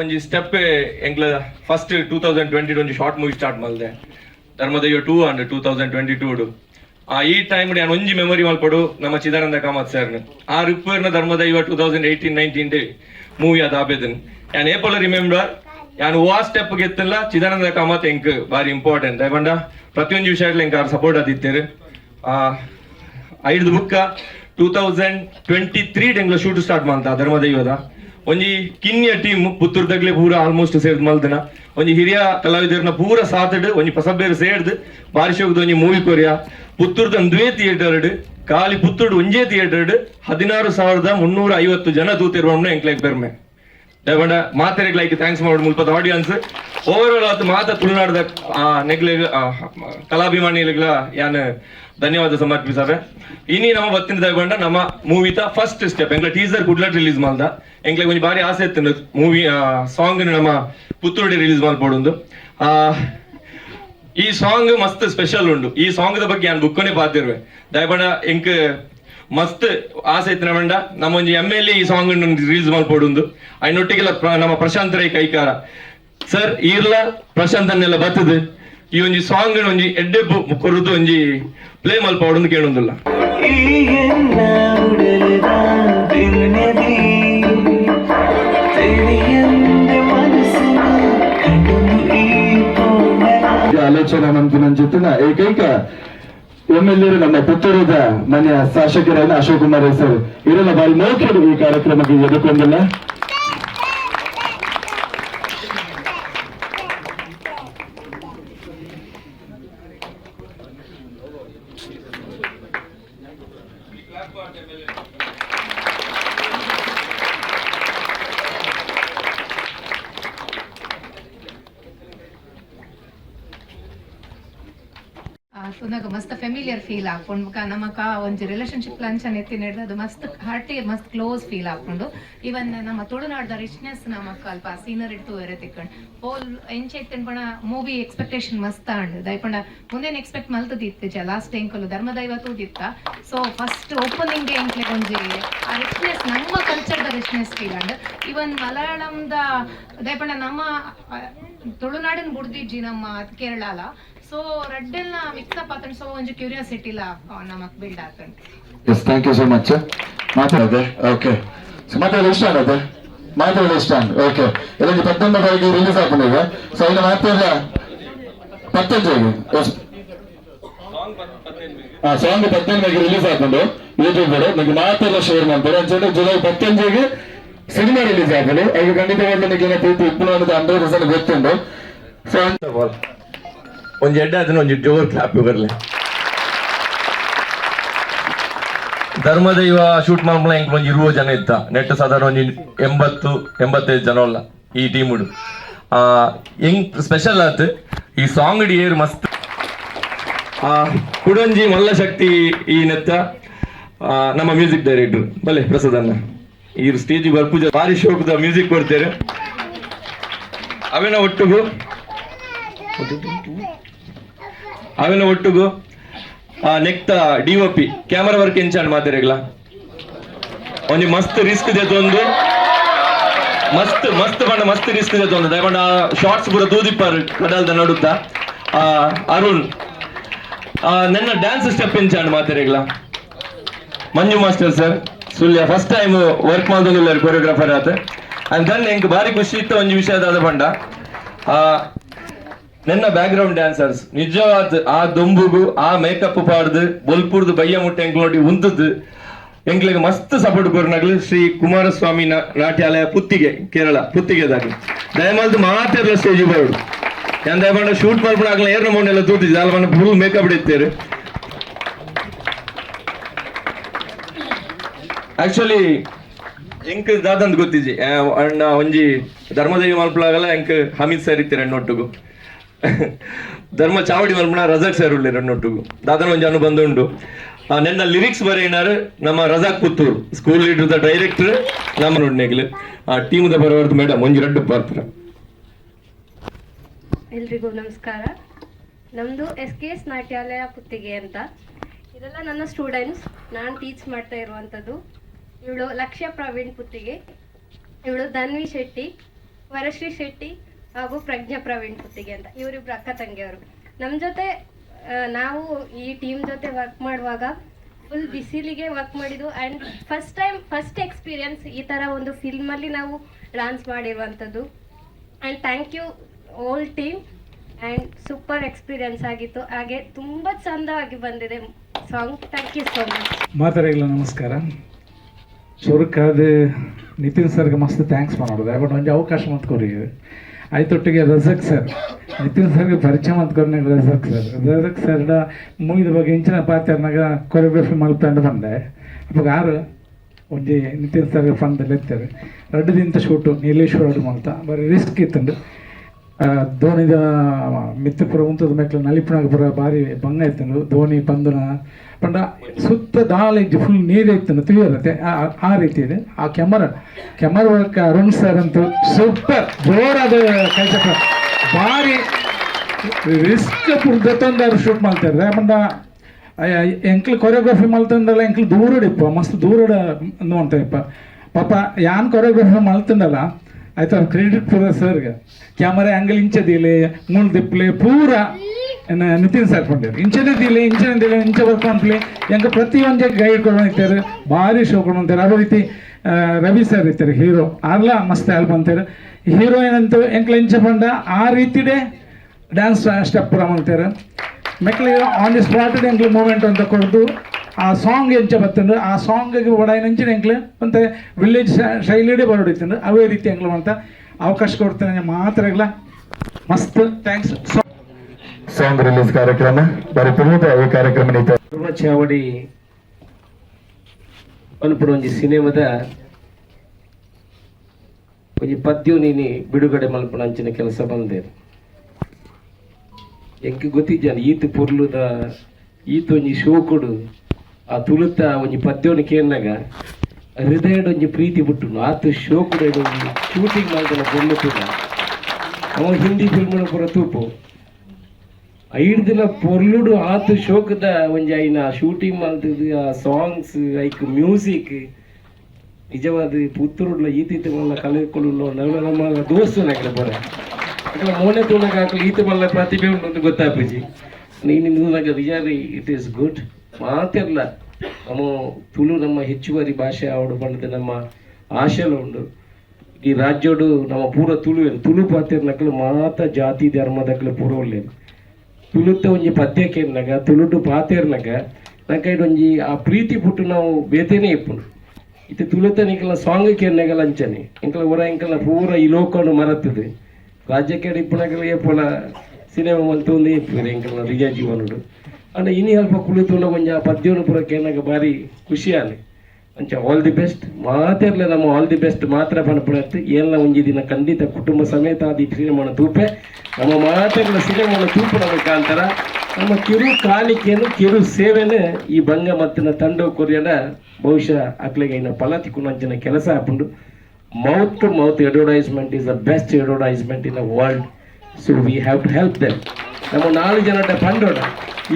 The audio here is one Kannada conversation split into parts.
ಒಂಜಿ ಸ್ಟೆಪ್ ಎಂಕ್ಲ ಫಸ್ಟ್ ಟೂ ತೌಸಂಡ್ ಟ್ವೆಂಟಿ ಒಂಜಿ ಶಾರ್ಟ್ ಮೂವಿ ಸ್ಟಾರ್ಟ್ ಮಲ್ದೆ. ಧರ್ಮದಯ್ಯ two and two thousand twenty ಟೂಡು ಆ ಈ ಟೈಮ್ ನಾನು ಒಂಜಿ ಮೆಮೊರಿ ಮಲ್ಪಡು ನಮ್ಮ ಚಿದಾನಂದ ಕಾಮತ್ ಸರ್ನ. ಆ ರಿಪೇರ್ನ Dharmadaiva two thousand eighteen nineteen day movie ಅದು ಆಪೇದನ್ ಯಾನ್ ಏಪಲ್ ರಿಮೆಂಬರ್ ಯಾನ್ ಓ ಸ್ಟೆಪ್ ಗೆತ್ತಲ್ಲ ಚಿದಾನಂದ ಕಾಮತ್ ಎಂಕ್ ಬಾರಿ ಇಂಪಾರ್ಟೆಂಟ್ ಐಬಂಡ ಪ್ರತಿಯೊಂದು ವಿಷಯದಲ್ಲಿ ಎಂಕ್ ಸಪೋರ್ಟ್ ಆದಿತ್ತೇರು. ಐದು ಬುಕ್ಕ ಟೂ ತೌಸಂಡ್ ಟ್ವೆಂಟಿ ತ್ರೀ ಟೆಂಗ್ಲ ಶೂಟ್ ಸ್ಟಾರ್ಟ್ ಮಾಡ್ತಾ ಧರ್ಮದೈವದ ಒಂಜಿ ಕಿನ್ಯ ಟೀಮ್ ಪುತ್ತೂರ್ದಾಗ್ಲೆ ಪೂರ ಆಲ್ಮೋಸ್ಟ್ ಸೇರ್ದು ಮಲ್ದನ. ಒಂಜಿ ಹಿರಿಯ ಕಲಾವಿದರ್ನ ಪೂರ ಸಾತಡ್ ಒಂಜಿ ಪಸಬೇರು ಸೇರ್ದು ಬಾರಿ ಶೋಕದ ಒಂಜಿ ಮೂವಿ ಕೊರಿಯ. ಪುತ್ತೂರ್ದ ದ್ವೇ ಥಿಯೇಟರ್ ಖಾಲಿ ಪುತ್ತೂರ್ಡ್ ಒಂಜೇ ಥಿಯೇಟರ್ ಹದಿನಾರು ಸಾವಿರದ ಮುನ್ನೂರ ಐವತ್ತು ಜನ ತೂತಿರುವ ಎಂಕ್ಲೈಕ್ ಬೆರ್ಮೆ. ದಯಮಾಡ ಮಾತೆರೆಗ್ಲೈಕ್ ಥ್ಯಾಂಕ್ಸ್ ಮಾಡೋದು ಮುಲ್ಪದ ಆಡಿಯನ್ಸ್ ಓವರ್ ಆಲ್ ಆತು ಮಾತ ತುಳುನಾಡದ ನೆಗ್ಲೆ ಕಲಾಭಿಮಾನಿಗಳ ಯಾನ್ ಧನ್ಯವಾದ ಸಮರ್ಪಿಸಾವೆ ಇನಿ ನಮ್ಮ ಬತ್ತಿನ ತಗೊಂಡ ನಮ್ಮ ಮೂವಿತ ಫಸ್ಟ್ ಸ್ಟೆಪ್ ಎಂಗ್ಲ ಟೀಸರ್ ಕುಡ್ಲಟ್ ರಿಲೀಸ್ ಮಾಡ್ದ. ಎಂಗ್ಲೆ ಒಂಜಿ ಬಾರಿ ಆಸೆ ಇತ್ತು ಮೂವಿ ಸಾಂಗ್ ನಮ್ಮ ಪುತ್ತೂರ್ಡಿ ರಿಲೀಸ್ ಮಾಡ್ಕೊಡೊಂದು ಆ, ಈ ಸಾಂಗ್ ಮಸ್ತ್ ಸ್ಪೆಷಲ್ ಉಂಡು. ಈ ಸಾಂಗ್ ದ ಬಗ್ಗೆ ನಾನು ಬುಕ್ಕನೆ ಪಾತಿರುವೆ ದಯಪಂಡ ಎಂಕ್ ಮಸ್ತ್ ಆಸೆ ಐತೆ ನಮ್ಮಂಡ ನಮ್ಮ ಒಂದು ಎಂ ಎಲ್ ಈ ಸಾಂಗ್ ರಿಲೀಸ್ ಐ ಐನೊಟ್ಟಿಗೆಲ್ಲ ನಮ್ಮ ಪ್ರಶಾಂತ್ ರೈ ಕೈಕಾರ. ಸರ್ ಈರ್ಲ ಪ್ರಶಾಂತ್ ಅನ್ನೆಲ್ಲ ಬರ್ತದೆ. ಈ ಒಂಜಿ ಸಾಂಗ್ ಒಂಜಿ ಎಡ್ಡೆ ಕೊರದು ಒಂಜಿ ಪ್ಲೇ ಮಲ್ಪಾಡು ಕೇಳೊಂದಿಲ್ಲ. ಆಲೋಚನೆ ನಮ್ದು ನನ್ನ ಜೊತೆ ಏಕೈಕ ಎಂ ಎಲ್ ಎ ನಮ್ಮ ಪುತ್ತೂರದ ಮನೆಯ ಶಾಸಕರಾದ ಅಶೋಕ್ ಕುಮಾರ್ ಹೆಸರು. ಇವರೆಲ್ಲ ಬಾರಿ ಮೌಖ್ಯರು ಈ ಕಾರ್ಯಕ್ರಮಕ್ಕೆ ಎದುಕೊಂಡಿಲ್ಲ ತುನಗ ಮಸ್ತ್ ಫೆಮಿಲಿಯರ್ ಫೀಲ್ ಹಾಕೊಂಡು ನಮಕ ಒಂಜಿ ರಿಲೇಶನ್ಶಿಪ್ ಲಂಚನ್ ಎತ್ತಿ ನಡೆದು ಅದು ಮಸ್ತ್ ಹಾರ್ಟಿಗೆ ಮಸ್ತ್ ಕ್ಲೋಸ್ ಫೀಲ್ ಹಾಕೊಂಡು ಇವನ್ ನಮ್ಮ ತುಳುನಾಡ್ದ ರಿಚ್ನೆಸ್ ನಮಕ್ ಅಲ್ಪ ಸೀನರ್ ಇಟ್ಟು ಬೇರೆ ತಿಕ್ಕೊಂಡು, ಹೋಲ್ ಎಂಚ ಎತ್ತಿನ ಪಣ ಮೂವಿ ಎಕ್ಸ್ಪೆಕ್ಟೇಷನ್ ಮಸ್ತ್ ಅಂಡ್ ದಯಪಂಡ ಮುಂದೇನು ಎಕ್ಸ್ಪೆಕ್ಟ್ ಮಲ್ತದಿತ್ತು ಜ ಲಾಸ್ಟ್ ಎಂಕಲು ಧರ್ಮದೈವತ್ತು ತೂದಿತ್ತ ಸೊ ಫಸ್ಟ್ ಓಪನಿಂಗ್ ಎಂಕ್ಲೆ ಒಂಜಿ ಆ ರಿಚ್ನೆಸ್ ನಮ್ಮ ಕಲ್ಚರ್ದ ರಿಚ್ನೆಸ್ ಫೀಲ್ ಅಂಡ್ ಇವನ್ ಮಲಯಾಳಂದ ದಯಪಂಡ ನಮ್ಮ ತುಳುನಾಡಿನ ಬುಡ್ದಿಜ್ಜಿ ನಮ್ಮ ಕೇರಳಲ ಸೊ ರಡ್ಡೆಲ್ಲ ಮಿಕ್ಸ್ ಅಪ್ ಆತಂಡ್ ಸೊ ಒಂಜಿ ಲ ನಮಕ್ build ಆತಂಡ್. Yes thank you so much ಮಾತಾಡದೆ? ಓಕೆ ಮಾತಾಡಲು ಇಷ್ಟ ಆಗತ್ತೆ ಮಾತಾಡಲು ಇಷ್ಟ ಓಕೆ ಇದೊಂದು ಪತ್ತೊಂಬತ್ತು ತಾರೀಕು ರಿಲೀಸ್ ಆಗ್ತದೆ ಸೊ ಇನ್ನು ಮಾತಾಡ ಪತ್ತೊಂದು ಎಸ್ ಆ ಸಾಂಗ್ ಪತ್ತೊಂದಿಗೆ ರಿಲೀಸ್ ಆಗ್ತದೆ ಯೂಟ್ಯೂಬ್ ನಿಮಗೆ ಮಾತೆಲ್ಲ ಶೇರ್ ಮಾಡ್ತಾರೆ. ಅಂತ ಜುಲೈ ಪತ್ತೊಂದಿಗೆ ಸಿನಿಮಾ ರಿಲೀಸ್ ಆಗಲಿ ಅದು ಖಂಡಿತವಾಗ್ಲೂ ನಿಮಗೆ ಪ್ರೀತಿ ಇಪ್ಪು ಅನ್ನೋದು ಹಂಡ್ರೆಡ್ ಪರ್ಸೆಂಟ್ ಗೊತ್ತುಂಟು. ಸೊ ಒಂಜಿ ಎಡ್ಡೆ ಅದನ್ನ ಒಂಜಿ ಜೋರ್ ಕ್ಲಾಪ್ ಬರಲಿ. ಧರ್ಮದೈವ ಶೂಟ್ ಮಾಡ್ಮಲ ಎಂಕ್ ಒಂಜಿ ಇರುವ ಜನ ಇತ್ತ ನೆಟ್ ಸಾಧಾರಣ ಒಂಜಿ ಎಂಬತ್ತು, ಎಂಬತ್ತೈದು ಜನ ಅಲ್ಲ. ಈ ಟೀಮ್ ಆ ಎಂಗ್ ಸ್ಪೆಷಲ್ ಆತು? ಈ ಸಾಂಗ್ ಏರ್ ಮಸ್ತ್. ಆ, ಕುಡಂಜಿ ಮಲ್ಲ ಶಕ್ತಿ ಈ ನೆತ್ತ ನಮ್ಮ ಮ್ಯೂಸಿಕ್ ಡೈರೆಕ್ಟರ್ ಬಲೆ ಪ್ರಸಾದ್ ಅಣ್ಣ ಈ ಸ್ಟೇಜ್ ಬರ್ಪೂಜ ಭಾರಿ ಶೋಕದ ಮ್ಯೂಸಿಕ್ ಕೊಡ್ತೇವೆ ಅವೇನ ಒಟ್ಟಿಗೂ. ಅವೇನ ಒಟ್ಟುಗೂ ನೆಕ್ತ D O P camera work ಎಂಚಾಂಡ್ ಮಾತಾಡಿಗ್ಲ ಒಂಜಿ ಮಸ್ತ್ ರಿಸ್ಕ್ ಜೊತೊಂದು ಮಸ್ತ್ ಮಸ್ತ್ ಬಣ್ಣ, ಮಸ್ತ್ ರಿಸ್ಕ್ ಜೊತೊಂದು ದಯಮಾಡ ಶಾರ್ಟ್ಸ್ ಪೂರ ತೂದಿಪ್ಪಾರು ಕಡಲ್ದ ನಡುತ್ತ ಅರುಣ್ ನನ್ನ ಡ್ಯಾನ್ಸ್ ಸ್ಟೆಪ್ ಎಂಚಾಂಡ್ ಮಾತಾಡಿಗ್ಲ Manju master sir Sullia first time work ಮಾಡ್ದೊಂದು choreographer ಆತ ಅಂಡ್ ದನ್ ಎಂಕ್ ಬಾರಿ ಖುಷಿ ಇತ್ತು, ಒಂದು ವಿಷಯದ ಬಂಡ ನನ್ನ ಬ್ಯಾಕ್ ಗ್ರೌಂಡ್ ಡ್ಯಾನ್ಸರ್ಸ್ ನಿಜವಾದ ಆ ದೊಂಬುಗು, ಆ ಮೇಕಪ್ ಪಾಡ್ದು, ಬೊಲ್ಪುರ್ದು ಬಯ್ಯ ಮುಟ್ಟೆ ಎಂಕ್ಲೋಡಿ ಉಂತದ್ದು. ಎಂಗ್ಲಿಗೆ ಮಸ್ತ್ ಸಪೋರ್ಟ್ ಕೊರ್ನಾಗ್ಲು ಶ್ರೀ ಕುಮಾರಸ್ವಾಮಿ ನಾಟ್ಯಾಲಯ ಪುತ್ತಿಗೆ, ಕೇರಳ, ಪುತ್ತಿಗೆದಾಗ. ದಯಮಾಲ್ದು ಮಾತ್ರ ಸ್ಟೇಜ್ ಬರೋದು. ಯಾಕಂದ್ರೆ ದಯಮಾಡ ಶೂಟ್ ಏರ್ ಏರ್ನ ಎಲ್ಲ ತೂತಿದ್ದೆ. ಅಲ್ಲ ಮನ ಫುಲ್ ಮೇಕಪ್ ಇಡ್ತೇವೆ ಆಕ್ಚುಲಿ ಎಂಕ್ ದಾದಂದು ಗೊತ್ತಿಜಿ ಅಣ್ಣ, ಒಂಜಿ ಧರ್ಮದೇವಿ ಮಲ್ಪಳಾಗಲ್ಲ ಎಂಕ್ ಹಮೀದ್ ಸರ್ ಇರ್ತೀರ ಧರ್ಮ ಚಾವಡಿ ಮಲ್ಪಣ ರಜಾಕ್ ಸರ್ ಉಳ್ಳಿ ರಣ್ಣೊಟ್ಟಿಗೂ ದಾದನ ಒಂಜಿ ಬಂದು ಉಂಟು ನನ್ನ ಲಿರಿಕ್ಸ್ ಬರೆಯಿನಾರು ನಮ್ಮ Razak Puttur. School leader director ನಮ್ಮ ನೋಡ್ನೆಗ್ಲು ಆ ಟೀಮ್ದ ಬರೋರ್ದು ಮೇಡಮ್ ಒಂಜಿ ರಡ್ಡು ಪಾತ್ರ. ಎಲ್ರಿಗೂ ನಮಸ್ಕಾರ. ನಮ್ಮದು S K S Natyalaya Puttige ಅಂತ. ಇದೆಲ್ಲ ನನ್ನ ಸ್ಟೂಡೆಂಟ್ಸ್ ನಾನು ಟೀಚ್ ಮಾಡ್ತಾ ಇರುವಂಥದ್ದು. ಇವಳು ಲಕ್ಷ್ಯ ಪ್ರವೀಣ್ ಪುತ್ತಿಗೆ. ಇವಳು ಧನ್ವಿ ಶೆಟ್ಟಿ, ವರಶ್ರೀ ಶೆಟ್ಟಿ ಹಾಗೂ ಪ್ರಜ್ಞಾ ಪ್ರವೀಣ್ ಕುತ್ತಿಗೆ ಅಂತ. ಇವರಿಬ್ರು ಅಕ್ಕ ತಂಗಿಯವರು. ನಮ್ಮ ಜೊತೆ ನಾವು ಈ ಟೀಮ್ ಜೊತೆ ವರ್ಕ್ ಮಾಡುವಾಗ ಫುಲ್ ಬಿಸಿಲಿಗೆ ವರ್ಕ್ ಮಾಡಿದ್ದು and first time first experience ಈ ಥರ ಒಂದು ಫಿಲ್ಮಲ್ಲಿ ನಾವು ಡಾನ್ಸ್ ಮಾಡಿರುವಂಥದ್ದು. And thank you all team and super experience ಆಗಿತ್ತು. ಹಾಗೆ ತುಂಬ ಚಂದವಾಗಿ ಬಂದಿದೆ song thank you so much ಮಾತಾಡಿಲ್ಲ ನಮಸ್ಕಾರ. ಚುರುಕಾದ ನಿತಿನ್ ಸರ್ಗೆ ಮಸ್ತ್ ಥ್ಯಾಂಕ್ಸ್ ಮಾಡೋದು. ಬಟ್ ಒಂದು ಅವಕಾಶ ಮಾಡ್ಕೊರಿ ಆಯ್ತೊಟ್ಟಿಗೆ ರಜಕ್ ಸರ್ ನಿತಿನ್ ಸರ್ಗೆ ಪರಿಚಯ ಮಾಡ್ಕೊಂಡು ರಜಕ್ ಸರ್ ರಜಕ್ ಸರ್ಡ ಮುಗಿದ ಬಗ್ಗೆ ಇಂಚಿನ ಪಾತ್ರನಾಗ ಕೊರಿಯೋಗ್ರಫಿ ಮಲ್ಪಂಡು ಬಂದೆ. ಅವಾಗ ಆರು ಒಂಜಿ ನಿತಿನ್ ಸರ್ಗೆ ಫಂದಲ್ಲಿ ಎತ್ತಾರೆ ರಡ್ಡದಿಂತ ಶೂಟು ನೀಲೇಶ್ವರ ಮಲ್ತ ಬರೀ ರಿಸ್ಕ್ ಇತ್ತಂಡು ಧೋನಿದ, ಮಿತ್ರಪುರ ಉಂತದ ಮೆಟ್ಲು ನಲಿಪುನಾಗ ಪುರ ಬಾರಿ ಭಂಗ ಇತ್ತಂಡು ಧೋನಿ, ಪಂದನ, ಪಂಡ, ಸುತ್ತ ದಾಳಿಂಜಿ ಫುಲ್ ನೀರು ಇತ್ತಂಡು ತಿಳಿಯರತ್ತೆ ಆ ರೀತಿ ಇದೆ. ಆ camera camera work Arun sir ಅಂತೂ ಸೂಪರ್ ಜೋರಾದ ಕೆಲಸ ಭಾರಿ ರಿಸ್ಕ್ ಪುರ್ದತ್ತೊಂದು ಶೂಟ್ ಮಾಡ್ತಾರೆ ಪಂಡ ಎಂಕ್ಲು ಕೊರಿಯೋಗ್ರಫಿ ಮಲ್ತಂದಲ್ಲ ಎಂಕ್ಲು ದೂರಡಿಪ್ಪ ಮಸ್ತ್ ದೂರಡ ನೋಡ್ತಾಯಿಪ್ಪ ಪಾಪ, ಯಾನ್ ಕೊರಿಯೋಗ್ರಫಿ ಮಲ್ತಂಡಲ್ಲ ಆಯ್ತು ಅವ್ರು ಕ್ರೆಡಿಟ್ ಪೂರ ಸರ್ಗೆ. ಕ್ಯಾಮರಾ ಆಂಗಲ್ ಇಂಚದಿಲೆ ಮೂಳ್ ದಿಪ್ಲೆ ಪೂರ ನಿತಿನ್ ಸರ್ ಕೊಂಡಿರು ಇಂಚನದಿಲೆ ಇಂಚನದಿಲೆ ಇಂಚ ಬರ್ಕೊಂಡ್ಲಿ ಎಂಕ ಪ್ರತಿಯೊಂದು ಗೈಡ್ ಕೊಡ್ತಾರೆ ಭಾರಿ ಶೋ ಕೊಡ್ತಾರೆ ಅದೇ ರೀತಿ ರವಿ ಸರ್ ಇರ್ತಾರೆ ಹೀರೋ ಅಲ್ಲ ಮಸ್ತ್ ಆಲ್ಬಮ್ ಅಂತಾರೆ. ಹೀರೋಯಿನ್ ಅಂತ ಎಂಕ್ಲ ಇಂಚ ಬಂದ, ಆ ರೀತಿಡೆ ಡ್ಯಾನ್ಸ್ ಸ್ಟೆಪ್ ಪೂರ ಅಂತಾರೆ. ಮೆಕ್ಲಿಗೆ ಆನ್ ದಿ ಸ್ಪಾಟ್ ಎಂಕ್ಲು ಮೂಮೆಂಟ್ ಅಂತ ಕೊಡ್ದು ಆ ಸಾಂಗ್ ಎಂಚ ಬತ್ತಂಡು ಆ ಸಾಂಗ್ಗೆ ಒಡಾಯಿನಂಚಿನ ಎಂಕ್ಲು? ಮತ್ತೆ ವಿಲೇಜ್ ಶೈಲಿಡೆ ಬರೋಡಿತ್ತಂಡು ಅವೇ ರೀತಿ ಎಂಕ್ಲು ಅಂತ ಅವಕಾಶ ಕೊಡ್ತೇನೆ ಮಾತ್ರಗಳ ಮಸ್ತ್. ಥ್ಯಾಂಕ್ಸ್ ಸಾಂಗ್ ರಿಲೀಸ್ ಕಾರ್ಯಕ್ರಮ. ಬಾರಿ ಪುನೀತ ಈ ಕಾರ್ಯಕ್ರಮ ನೀತ ಪೂರ್ವ ಚಾವಡಿ ಅನ್ಪುಡು ಒಂಜಿ ಸಿನಿಮಾದ ಒಂಜಿ ಪದ್ಯ ನೀನು ಬಿಡುಗಡೆ ಮಲ್ಪಣ ಅಂಚಿನ ಕೆಲಸ ಬಂದೆ. ಎಂಕ್ ಗೊತ್ತಿದ್ದಾನೆ ಈತ್ ಪೊರ್ಲುದ ಈತ ಒಂಜಿ ಶೋಕುಡು ಆ ತುಳುತ ಒಂಜಿ ಪದ್ಯವನ್ನು ಕೇಳಿನಾಗ ಹೃದಯದ ಒಂಜಿ ಪ್ರೀತಿ ಬಿಟ್ಟು ಆತ ಶೋಕುಡು ಒಂಜಿ ಶೂಟಿಂಗ್ ಮಾಡ್ತಾನೆ ಕೂಡ. ಅವ ಹಿಂದಿ ಫಿಲ್ಮ್ನ ಪೂರ ತೂಪು. ಐದು ದಿನ ಪೊರ್ಲುಡು ಆತು ಶೋಕದ ಒಂಜಿ ಐನ ಶೂಟಿಂಗ್ ಮಲ್ತದು ಆ ಸಾಂಗ್ಸ್ ಐಕ್ ಮ್ಯೂಸಿಕ್ ನಿಜವಾದ ಪುತ್ತೂರುಡ್ಲ ಈತೀತ ಮಲ್ಲ ಕಲಿಕೊಳ್ಳು ನಮ್ಮ ದೋಸ್ತು ನಗರ ಬರ ಯಾಕಂದ್ರೆ ಮೋನೆ ಅಕಲ ಈತ ಮಲ್ಲ ಪ್ರತಿಭೆ ಉಂಟು ಅಂತ ಗೊತ್ತಾಪುಜಿ ನೀನು ನಗ ರಿಯಾಲಿ ಇಟ್ ಈಸ್ ಗುಡ್ ಮಾತಿರ್ಲ. ನಮ್ಮ ತುಳು ನಮ್ಮ ಹೆಚ್ಚುವರಿ ಭಾಷೆ ಆವಡು ಬಂದದ, ನಮ್ಮ ಆಶೆಲ ಉಂಡು. ಈ ರಾಜ್ಯೋಡು ನಮ್ಮ ಪೂರ ತುಳು ತುಳು ಪಾತಿರ್ ನಕಲು ಮಾತ ಜಾತಿ ಧರ್ಮದಕ್ಲು ಪೂರ ಒಳ್ಳೇದು ತುಳುತ್ತ ಒಂಜಿ ಪದ್ಯ ಕೇಳಿನಾಗ ತುಳುಡು ಪಾತೇರ್ನಾಗ ನಂಕೈಡ್ ಒಂಜಿ ಆ ಪ್ರೀತಿ ಪುಟ್ಟು ನಾವು ಬೇತೇನೆ ಇಪ್ಪುನು ಇತ್ತೆ ತುಳುತ್ತ ನಿಂಕಲ ಸಾಂಗ್ ಕೇಳಿನಾಗಲ್ಲ ಅಂಚನೆ ಇಂಕಲ ಹೊರ ಇಂಕಲ ಪೂರ ಈ ಲೋಕನು ಮರತ್ತದೆ ರಾಜ್ಯಕ್ಕೆ ಇಪ್ಪನಾಗಲ ಏಪಲ ಸಿನಿಮಾ ಮಂತೊಂದು ಇಪ್ಪಿರ ಇಂಕಲ ನಿಜ ಜೀವನುಡು. ಅಂಡ ಇನಿ ಅಲ್ಪ ಕುಳಿತುಂಡ ಒಂಜ ಆ ಪದ್ಯವನ್ನು ಪೂರ ಏನಾಗ ಭಾರಿ ಖುಷಿ ಆಲಿ ಅಂಚ ಆಲ್ ದಿ ಬೆಸ್ಟ್ ಮಾತಿರ್ಲೆ ನಮ್ಮ ಆಲ್ ದಿ ಬೆಸ್ಟ್ ಮಾತ್ರ ಪಣಪಡತ್ತೆ ಏನ ಒಂಜಿ ದಿನ ಖಂಡಿತ ಕುಟುಂಬ ಸಮೇತ ಆದಿ ಸಿನಿಮಾನ ತೂಪೆ ನಮ್ಮ ಮಾತಿರ್ಲ ಸಿನಿಮಾನ ತೂಪುನ ಮುಖಾಂತರ ನಮ್ಮ ಕಿರು ಕಾಲಿಕೆಯನ್ನು, ಕಿರು ಸೇವೆನೆ ಈ ಭಂಗ ಮತ್ತಿನ ತಂಡ ಕೊರಿಯನ ಬಹುಶಃ ಅಕ್ಲಿಗೆ ಇನ್ನ ಫಲ ತಿಕ್ಕುನಂಚಿನ ಕೆಲಸ ಹಾಕೊಂಡು mouth to mouth advertisement is the best advertisement in the world so we have to help them ನಮ್ಮ ನಾಲ್ಕು ಜನ ಪಂಡೋಡ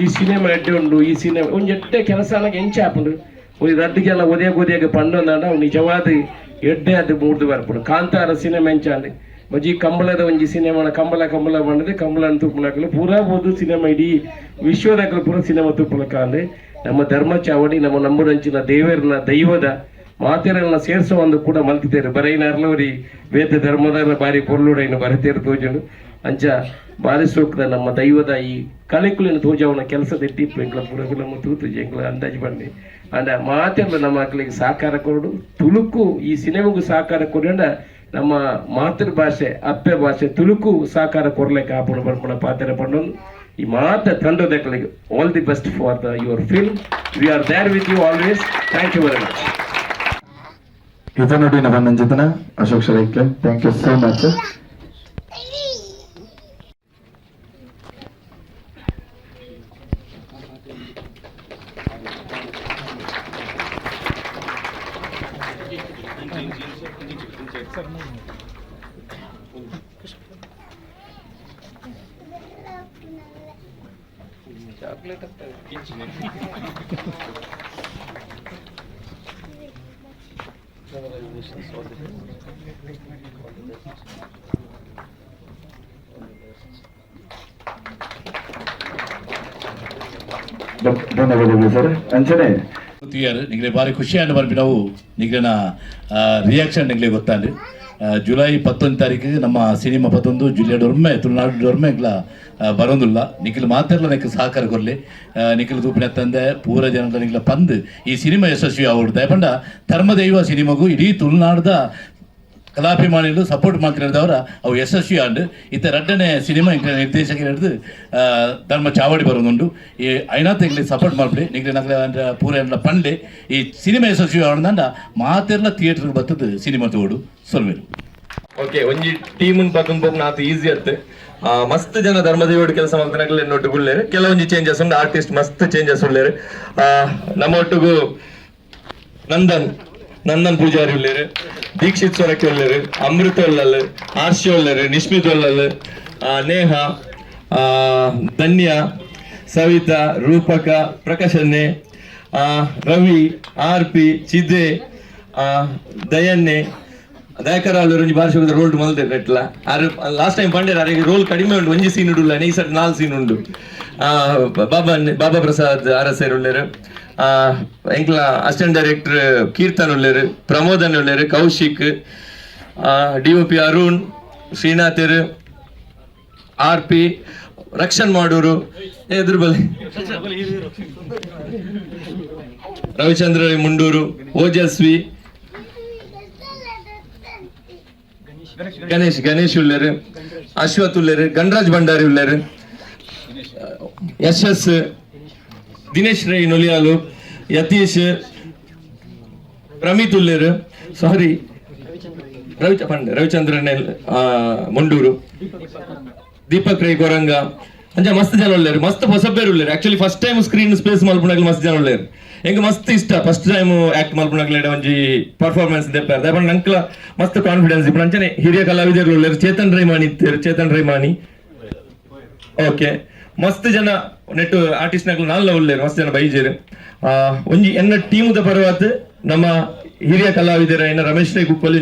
ಈ ಸಿನಿಮಾ ಎಡ್ಡೆ ಉಂಡು, ಈ ಸಿನಿಮಾ ಒಂಜಿ ಎಡ್ಡೆ ಕೆಲಸ ಎಂಚ ಹಾಪುಂಡು ಒಂದು ರದ್ದಿಗೆಲ್ಲ ಜನ ಒದೇ ಪಂಡು ಪಂಡೋನಾಡ ಅವು ನಿಜವಾದ ಎಡ್ಡೆ ಅದು ಮೂರ್ದು ಬರ್ಪುಡು. ಕಾಂತಾರ ಸಿನಿಮಾ ಎಂಚಾಂಡೆ ಮಜಿ ಕಂಬಳದ ಒಂಜಿ ಸಿನಿಮಾನ ಕಂಬಳ ಕಂಬಳ ಮಾಡಿದ್ರೆ ಕಂಬಳ ತೂಪುನಕಲು ಪೂರ ಬೋದು ಸಿನಿಮಾ ಇಡೀ ವಿಶ್ವದಾಗಲು ಪೂರ ಸಿನಿಮಾ ತೂಪುನಕಾಂದೆ ನಮ್ಮ ಧರ್ಮ ಚಾವಡಿ ನಮ್ಮ ನಂಬುದಂಚಿನ ದೇವರನ್ನ, ದೈವದ ಮಾತೆರನ್ನ ಸೇರಿಸೋ ಒಂದು ಕೂಡ ಮಲ್ತಿದ್ದೇವೆ ಬರೈನ ವೇದ ಧರ್ಮದ ಬಾರಿ ಪೊರ್ಲುಡೈನು, ಬರತೇರು ತೋಜನು ಅಂಚ ಬಾರಿ ನಮ್ಮ ದೈವದ ಈ ಕಲೆಕುಲಿನ ತೋಜಾವಣ ಕೆಲಸದ ಇಟ್ಟಿಪ್ಪು ಎಂಕ್ಲ ಪುರಗುಲ ತೂತು ಎಂಕ್ಲ ಅಂದಾಜು ಬಂದಿ ಅಂದ ಮಾತೆಲ್ಲ ನಮ್ಮ ಮಕ್ಕಳಿಗೆ ಸಹಕಾರ ಕೊಡು, ತುಳುಕು ಈ ಸಿನಿಮಾಗೂ ಸಹಕಾರ ಕೊಡೋಣ ನಮ್ಮ ಮಾತೃಭಾಷೆ ಅಪ್ಪೆ ಭಾಷೆ ತುಳುಕು ಸಹಕಾರ ಕೊರ್ಲಿಕ್ಕೆ ಆಪಣ ಬರ್ಪಣ ಪಾತ್ರ ಪಂಡೊಂದು. ಈ ಮಾತ ತಂಡದಗಳಿಗೆ all the best for the your film we are there with you always thank you very much ನಮ್ಮ ಅಶೋಕ್ ಶರೈಕ್ಲೆ ಥ್ಯಾಂಕ್ ಯು ಸೋ ಮಚ್ ನಿಂಗೆ ಭಾರಿ ಖುಷಿ ಅಣ್ಣ ಬರ್ಬಿ ನಾವು ನಿಗ್ಲಿನ ರಿಯಾಕ್ಷನ್ ನಿಂಗ್ಲಿ ಗೊತ್ತಾಂಡ್ರಿ ಜುಲೈ ಪತ್ತೊಂದು ತಾರೀಕಿಗೆ ನಮ್ಮ ಸಿನಿಮಾ ಪತ್ತೊಂದು ಜುಲೈ ಡೊರ್ಮೆ ತುಳುನಾಡು ಡೊರ್ಮೆ ಇಗ್ಲ ಬರೋದಿಲ್ಲ. ನಿಖಿಲ್ ಮಾತೆಲ್ಲ ನಿಖಿಲ್ ಸಹಕಾರ ಕೊರ್ಲಿ ನಿಖಿಲ್ ತೂಪಿನ ತಂದೆ, ಪೂರ ಜನರ ನಿಖಿಲ ಪಂದ್ ಈ ಸಿನಿಮಾ ಯಶಸ್ವಿ ಆಗ್ಬಿಡ್ತು ಪಂಡ ಧರ್ಮದೈವ ಸಿನಿಮಾಗೂ ಇಡೀ ತುಳುನಾಡ್ದ ಕಲಾಭಿಮಾನಿಗಳು ಸಪೋರ್ಟ್ ಮಾಡ್ತಿರೋದವರ ಅವು ಯಶಸ್ವಿ ಆಂಡ್ ಇತ್ತ ರಡ್ಡನೇ ಸಿನಿಮಾ ನಿರ್ದೇಶಕ ಹಿಡಿದು ಧರ್ಮ ಚಾವಡಿ ಬರೋದುಂಡು ಈ ಐನಾ ಇಂಗ್ಲಿ ಸಪೋರ್ಟ್ ಮಾಡ್ಬಿಡಿ ನಿಗ್ಲಿ ನಗರ ಪೂರ ಪಂಡೆ ಈ ಸಿನಿಮಾ ಯಶಸ್ವಿ ಆಗೋದಂಡ ಮಾತೆಲ್ಲ ಥಿಯೇಟರ್ ಬರ್ತದೆ ಸಿನಿಮಾ ತೋಡು. ಸೊಲ್ವೇನು ಓಕೆ ಒಂಜಿ ಟೀಮ್ ಪಕ್ಕನ್ ಪೋಕ್ ನಾತು ಈಸಿ ಅತ್ತೆ. ಮಸ್ತ್ ಜನ ಧರ್ಮದೇವಡು ಕೆಲಸ ಮಾಡ್ತಾನೆ ಗುಳ್ಳೇರು ಕೆಲವೊಂಜಿ ಚೇಂಜಸ್ ಉಂಡು ಆರ್ಟಿಸ್ಟ್ ಮಸ್ತ್ ಚೇಂಜಸ್ ಉಳ್ಳೇರು. ನಮ್ಮ ಒಟ್ಟಿಗೂ ನಂದನ್. ನಂದನ್ ಪೂಜಾರಿ ಉಳ್ಳೇರು ದೀಕ್ಷಿತ್ ಸ್ವರಕ್ಕೆ ಉಳ್ಳೇರು ಅಮೃತ ಒಳ್ಳೆ ಆರ್ಷಿ ಉಳ್ಳೇರು ನಿಶ್ಮಿತ್ ಒಳ್ಳೆ ನೇಹ ಧನ್ಯ ಸವಿತಾ ರೂಪಕ ಪ್ರಕಾಶನ್ನೆ ರವಿ ಆರ್ ಪಿ ಚಿದೆ ಆ, ದಯನ್ನೆ ದಯಕರ ಭಾಷೆ ಒಂಜಿ ಶೋಕದ ರೋಲ್ ಮಲ್ದೆ ನೆಟ್ಲ ಆರು ಲಾಸ್ಟ್ ಟೈಮ್ ಪಂಡೆ ಅರೆಗೆ ರೋಲ್ ಕಡಿಮೆ ಉಂಟು ಒಂಜಿ ಸೀನ್ ಉಡುಲ್ಲ ಈ ಸರ್ ನಾಲ್ ಸೀನ್ ಉಂಟು ಬಾಬಾ ಬಾಬಾ ಪ್ರಸಾದ್ ಅರಸೇರ್ ಉಳ್ಳೇರು ಆ, ಎಂಕ್ಲ ಅಸಿಸ್ಟೆಂಟ್ ಡೈರೆಕ್ಟರ್ ಕೀರ್ತನ್ ಉಳ್ಳೇರು ಪ್ರಮೋದನ್ ಉಳ್ಳೇರು ಕೌಶಿಕ್ ಡಿ ಒ ಅರುಣ್ ಶ್ರೀನಾಥರ್ ಆರ್ ಪಿ ರಕ್ಷಣ್ ಮಾಡೂರು ಎದುರು ಬಲಿ ರವಿಚಂದ್ರ ಮುಂಡೂರು ಓಜಸ್ವಿ ಗಣೇಶ್ ಗಣೇಶ್ ಉಳ್ಳೇರು ಅಶ್ವಥ್ ಉಳ್ಳೇರು ಗಣರಾಜ್ ಭಂಡಾರಿ ಉಳ್ಳೇರು ಯಶಸ್ ದಿನೇಶ್ ರೈ ನೊಲಿಯಾಲು ಯತೀಶ್ ಪ್ರಮಿತ್ ಉಳ್ಳೇರು ಸಾರಿ ರವಿ ಪಂಡ್ ರವಿಚಂದ್ರನ್ ಆ, ಮುಂಡೂರು ದೀಪಕ್ ರೈ ಕೊರಂಗ ಅಂಚ ಮಸ್ತ್ ಜನ ಉಳ್ಳೇರು ಮಸ್ತ್ ಹೊಸ ಬೇರು ಉಳ್ಳೇರು. Actually first time screen space ಮಲ್ಪುನಾಗ್ಲಿ ಮಸ್ತ್ ಜನ ಉಳ್ಳೇರು. ಎಂಗ್ ಮಸ್ತ್ ಇಷ್ಟ? ಫಸ್ಟ್ ಟೈಮ್ ಆಕ್ಟ್ ಮಲ್ಪುನಾಗ್ಲಿ ಒಂಜಿ ಪರ್ಫಾರ್ಮೆನ್ಸ್ ದೆಪ್ಪಾರ ದಾಪಂಡ ನಂಕ್ಲ ಮಸ್ತ್ ಕಾನ್ಫಿಡೆನ್ಸ್ ಇಪ್ಪು ಅಂಚನೆ ಹಿರಿಯ ಕಲಾವಿದರು ಉಳ್ಳೇರು. ಚೇತನ್ ರೈಮಾನಿ ಇತ್ತೇರು ಚೇತನ್ ರೈಮಾನಿ ಓಕೆ ಮಸ್ತ್ ಜನ ನೆಟ್ಟು ಆರ್ಟಿಸ್ಟ್ ನಾಗ್ಲು ನಾಲ್ನ ಉಳ್ಳೇರು ಮಸ್ತ್ ಜನ ಬೈಜೇರು. ಒಂಜಿ ಎನ್ನ ಟೀಮುದ ಪರವಾದ ನಮ್ಮ ಹಿರಿಯ ಕಲಾವಿದರ ಎನ್ನ ರಮೇಶ್ ರೈ ಕುಪ್ಪಲ್ಲಿ